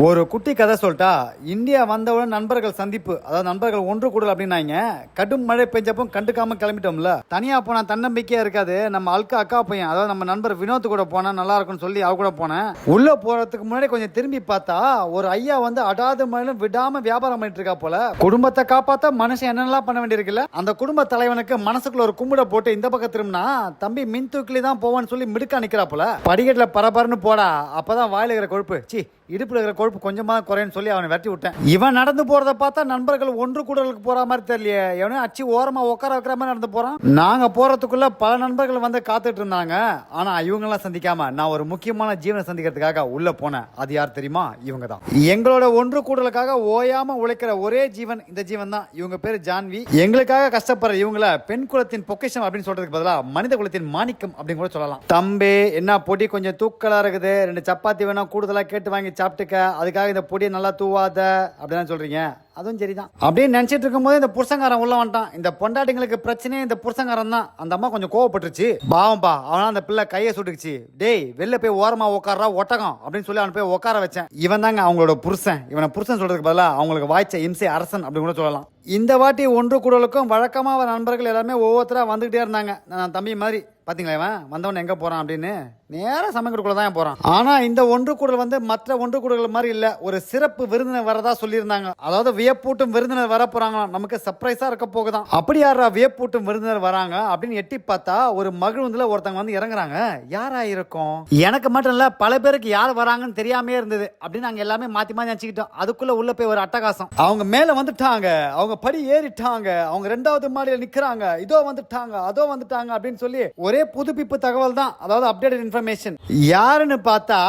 ஒரு குட்டி கதை சொல்லிட்டா இந்தியா வந்தவுடன் நண்பர்கள் சந்திப்பு. அதாவது நண்பர்கள் ஒன்று கூடல் அப்படின்னாங்க. கடும் மழை பெஞ்சப்போ கண்டுக்காம கிளம்பிட்டோம்ல. தனியா போனா தன்னம்பிக்கையா இருக்காது. நம்ம அல்கா அக்கா பையன். அதாவது நம்ம நண்பர் வினோத் கூட போனா நல்லா இருக்கும்னு சொல்லி அவ கூட போனேன். உள்ள போறதுக்கு முன்னாடி கொஞ்சம் திரும்பி பார்த்தா ஒரு ஐயா வந்து அடாது மழையிலும் விடாம வியாபாரம் பண்ணிட்டு இருக்கா போல. குடும்பத்தை காப்பாத்த மனுஷன் என்னென்னலாம் பண்ண வேண்டியிருக்குல்ல? அந்த குடும்ப தலைவனுக்கு மனசுக்குள்ள ஒரு கும்பிட போட்டு இந்த பக்கம் திரும்பினா தம்பி மின் தூக்கிலி தான் போவான்னு சொல்லி மிடுக்கா நிக்கிறா போல. படிக்கட்டுல பரபரன்னு போடா. அப்பதான் வாயில இருக்கிற கொழுப்பு. சி இடுப்புல இருக்கிற கொழுப்பு கொஞ்சமாக குறையன்னு சொல்லி அவனை வெட்டி விட்டேன். இவன் நடந்து போகிறத பார்த்தா நண்பர்கள் ஒன்று கூடலுக்கு போற மாதிரி தெரியலையே. எவனே அச்சு ஓரமா உட்கார வைக்கிற மாதிரி நடந்து போறான். நாங்க போறதுக்குள்ள பல நண்பர்கள் வந்து காத்துட்டு இருந்தாங்க. ஆனா இவங்கெல்லாம் சந்திக்காம நான் ஒரு முக்கியமான ஜீவனை சந்திக்கிறதுக்காக உள்ள போனேன். அது யார் தெரியுமா? இவங்க தான் எங்களோட ஒன்று கூடலுக்காக ஓயாம உழைக்கிற ஒரே ஜீவன் இந்த ஜீவன் தான். இவங்க பேரு ஜான்வி. எங்களுக்காக கஷ்டப்படுற இவங்கள பெண் குலத்தின் பொக்கிஷம் அப்படின்னு சொல்றதுக்கு பதிலா மனித குலத்தின் மாணிக்கம் அப்படின்னு கூட சொல்லலாம். தம்பி என்ன பொடி கொஞ்சம் தூக்கலா இருக்குது? ரெண்டு சப்பாத்தி வேணா கூடுதலா கேட்டு வாங்கி சாப்பிட்டுக்க. அதுக்காக இந்த பொடியை நல்லா தூவாத அப்படிதான் சொல்றீங்க. அதுவும் சரிதான். அப்படின்னு நினைச்சிட்டு இருக்கும்போது இந்த புருஷங்காரன் உள்ள வந்துட்டான். இந்த பொண்டாட்டிங்களுக்கு பிரச்சனையே இந்த புருஷங்காரன் தான் அந்த அம்மா கொஞ்சம் கோவப்பட்டுருச்சு. பாவம்பா அவனா அந்த பிள்ளை கையை சுட்டுக்குச்சு. டேய் வெளில போய் ஓரமா உட்காரா ஒட்டகம் அப்படின்னு சொல்லி அவனை போய் உட்கார வச்சேன். இவன் தாங்க அவங்களோட புருஷன். இவனை புருஷன் சொல்றதுக்கு பதிலா அவங்களுக்கு வாய்ச்ச இம்சை அரசன் அப்படின்னு கூட சொல்லலாம். இந்த வாட்டி ஒன்று கூடலுக்கும் வழக்கமாக வர நண்பர்கள் எல்லாருமே ஒவ்வொருத்தராக வந்துகிட்டே இருந்தாங்க. நான் தம்பி மாதிரி பார்த்தீங்களா இவன்? வந்தவன் எங்கே போகிறான் அப்படின்னு? நேராக சமைக்கிறதுக்குள்ள தான் போகிறான் ஆனால் இந்த ஒன்று கூடல் வந்து மற்ற ஒன்று கூடல் மாதிரி இல்லை. ஒரு சிறப்பு விருந்தினர் வரதா சொல்லியிருந்தாங்க. அதாவது வியப்பூட்டும் விருந்தினர் வர நமக்கு சர்ப்ரைஸாக இருக்க போகுதான். அப்படி யாரா வியப்பூட்டும் விருந்தினர் வராங்க அப்படின்னு எட்டி பார்த்தா ஒரு மகிழ்வுல ஒருத்தவங்க வந்து இறங்குறாங்க. யாரா இருக்கும்? எனக்கு மட்டும் இல்ல பல பேருக்கு யார் வராங்கன்னு தெரியாமே இருந்தது அப்படின்னு நாங்க எல்லாமே மாற்றி மாற்றி நினச்சிக்கிட்டோம். அதுக்குள்ள உள்ள போய் ஒரு அட்டகாசம். அவங்க மேல வந்துட்டாங்க. அவங்க படி ஏறிட்டாங்க. அவங்க ரெண்டாவது மாடியில் நிக்கிறாங்க. இதோ வந்துட்டாங்க அதோ வந்துட்டாங்க அப்படின்னு சொல்லி ஒரே புதுப்பிப்பு தகவல் தான். அதாவது அப்டேட்டட் இன்ஃபர்மேஷன் யாருன்னு பார்த்தா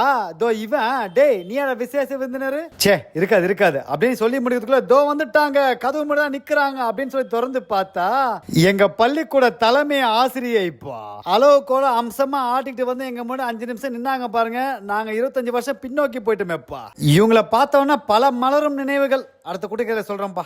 தோ இவன் டேய் நீ விசேஷ விருந்தினர்? சே இருக்காது இருக்காது. அப்படின்னு சொல்லி முடிக்கிறதுக்குள்ள தோ வந்துட்டாங்க கதவு மட்டும் தான் நிக்கிறாங்க அப்படின்னு சொல்லி திறந்து பார்த்தா எங்க பள்ளிக்கூட தலைமை ஆசிரியை இப்போ அளவு கூட அம்சமா ஆட்டிட்டு வந்து எங்க முன்னாடி அஞ்சு நிமிஷம் நின்னாங்க பாருங்க. நாங்க இருபத்தஞ்சு வருஷம் பின்னோக்கி போயிட்டோமேப்பா இவங்கள பார்த்தோன்னா பல மலரும் நினைவுகள். அடுத்த குட்டிக்கதை சொல்றேன்ப்பா